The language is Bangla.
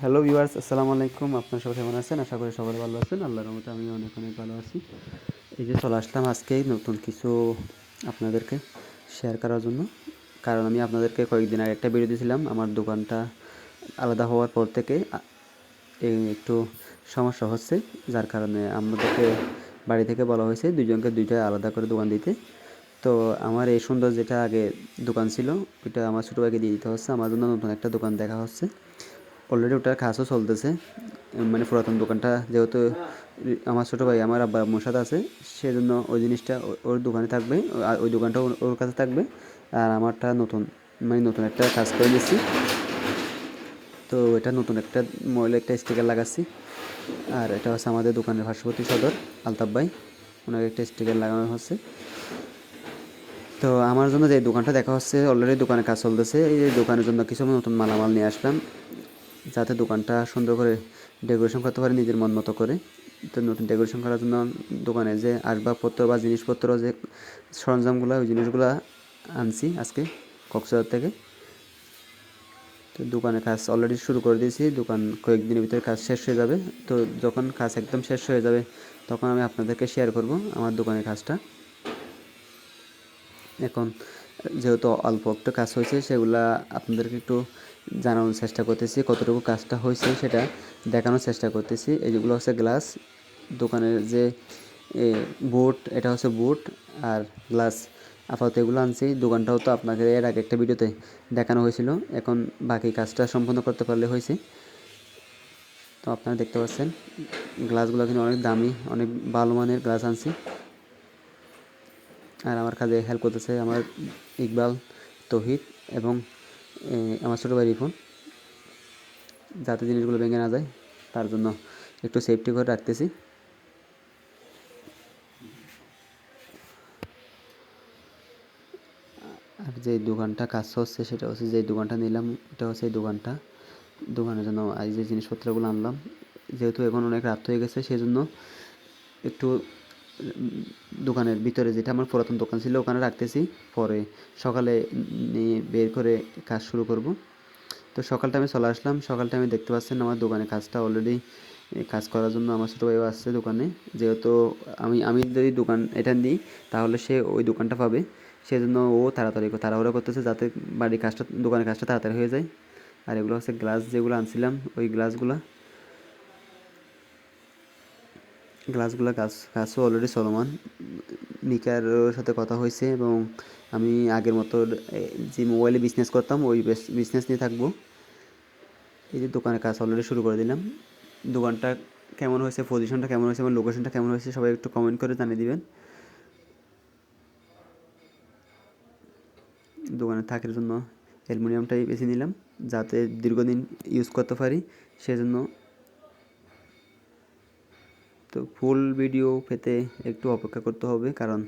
হ্যালো ভিউয়ার্স আসসালামু আলাইকুম। আপনার সবাই কেমন আছেন? আশা করি সবাই ভালো আছেন। আল্লাহর রহমতে আমি অনেক অনেক ভালো আছি। এই যে চলে আসলাম আজকেই নতুন কিছু আপনাদেরকে শেয়ার করার জন্য। কারণ আমি আপনাদেরকে কয়েকদিন আগে একটা ভিডিও দিয়েছিলাম। আমার দোকানটা আলাদা হওয়ার পর থেকে একটু সমস্যা হচ্ছে। যার কারণে আমাদেরকে বাড়ি থেকে বলা হয়েছে দুজনকে দুইটা আলাদা করে দোকান দিতে। তো আমার এই সুন্দর যেটা আগে দোকান ছিল। ওইটা আমার ছোটো ভাইকে দিয়ে দিতে হচ্ছে। আমার জন্য নতুন একটা দোকান দেখা হচ্ছে। অলরেডি ওটার কাজও চলতেছে। মানে পুরাতন দোকানটা যেহেতু আমার ছোটো ভাই, আমার আব্বা সাথে আছে, সেজন্য ওই জিনিসটা ওর দোকানে থাকবে ওই দোকানটা ওর- কাছে থাকবে, আর আমারটা নতুন মানে নতুন একটা কাজ করে দিচ্ছি তো এটা নতুন একটা ময়লা, একটা স্টিকার লাগাচ্ছি, আর এটা হচ্ছে আমাদের দোকানের পার্শ্ববর্তী সদর, আলতাফ ভাই ওনার একটা স্টিকার লাগানো হচ্ছে। তো আমার জন্য যে দোকানটা দেখা হচ্ছে অলরেডি দোকানে কাজ চলতেছে, এই দোকানের জন্য কিছু নতুন মালামাল নিয়ে আসলাম। যাতে দোকানটা সুন্দর করে ডেকোরেশন করতে পারি, নিজের মন মতো করে। তো নতুন ডেকোরেশন করার জন্য দোকানে যে আসবাবপত্র বা জিনিসপত্র যে সরঞ্জামগুলো, ওই জিনিসগুলো আনছি আজকে কক্সবাজার থেকে। তো দোকানের কাজ অলরেডি শুরু করে দিয়েছি, দোকান কয়েকদিনের ভিতরে কাজ শেষ হয়ে যাবে। তো যখন কাজ একদম শেষ হয়ে যাবে, তখন আমি আপনাদেরকে শেয়ার করব আমার দোকানের কাজটা। এখন যেহেতু অল্প একটু কাজ হয়েছে, সেগুলা আপনাদেরকে একটু জানানোর চেষ্টা করতেছি। কতটুকু কাজটা হয়েছে সেটা দেখানোর চেষ্টা করতেছি। এই যেগুলো হচ্ছে গ্লাস, দোকানের যে বুট এটা হচ্ছে বুট আর গ্লাস। আপাতত এগুলো আনছি। দোকানটাও তো আপনাকে এর আগে একটা ভিডিওতে দেখানো হয়েছিল। এখন বাকি কাজটা সম্পূর্ণ করতে পারলে হয়েছে। তো আপনারা দেখতে পাচ্ছেন, গ্লাসগুলো কিন্তু অনেক দামি, অনেক ভালো মানের গ্লাস আনছি। আর আমার কাজে হেল্প করতেছে আমার ইকবাল তৌহিদ এবং আমার ছোটো ভাই রিফন যাতে জিনিসগুলো ভেঙে না যায়, তার জন্য একটু সেফটি করে রাখতেছি। আর যে দোকানটা কাজ হচ্ছে, সেটা হচ্ছে যে দোকানটা নিলাম, এটা হচ্ছে এই দোকানটা। দোকানের জন্য আজ যে জিনিসপত্রগুলো আনলাম, যেহেতু এখন অনেক রাত হয়ে গেছে সেই জন্য একটু দোকানের ভিতরে যেটা আমার পুরাতন দোকান ছিল, ওখানে রাখতেছি। পরে সকালে নিয়ে বের করে কাজ শুরু করব। তো সকাল টাইমে চলে আসলাম। সকাল টাইমে দেখতে পাচ্ছেন আমার দোকানে কাজটা অলরেডি কাজ করার জন্য আমার ছোটো ভাইও আসছে দোকানে। যেহেতু আমি আমি যদি দোকান এটা দিই তাহলে সে ওই দোকানটা পাবে। সেজন্য ও তাড়াতাড়ি তাড়াহুড়ো করতেছে যাতে বাড়ির কাজটা, দোকানের কাজটা তাড়াতাড়ি হয়ে যায়। আর এগুলো হচ্ছে গ্লাস যেগুলো আনছিলাম, ওই গ্লাসগুলো গ্লাসগুলো কাজ, কাজও অলরেডি চলমান। মিকার সাথে কথা হয়েছে এবং আমি আগের মতো যে মোবাইলে বিজনেস করতাম, ওই বিজনেস নিয়ে থাকব। এই যে দোকানের কাজ অলরেডি শুরু করে দিলাম। দোকানটা কেমন হয়েছে পজিশনটা কেমন হয়েছে এবং লোকেশনটা কেমন হয়েছে, সবাই একটু কমেন্ট করে জানিয়ে দিবেন। দোকানে থাকার জন্য অ্যালুমিনিয়ামটাই বেছে নিলাম, যাতে দীর্ঘদিন ইউজ করতে পারি, সেজন্য তো ফুল ভিডিও পেতে একটু অপেক্ষা করতে হবে কারণ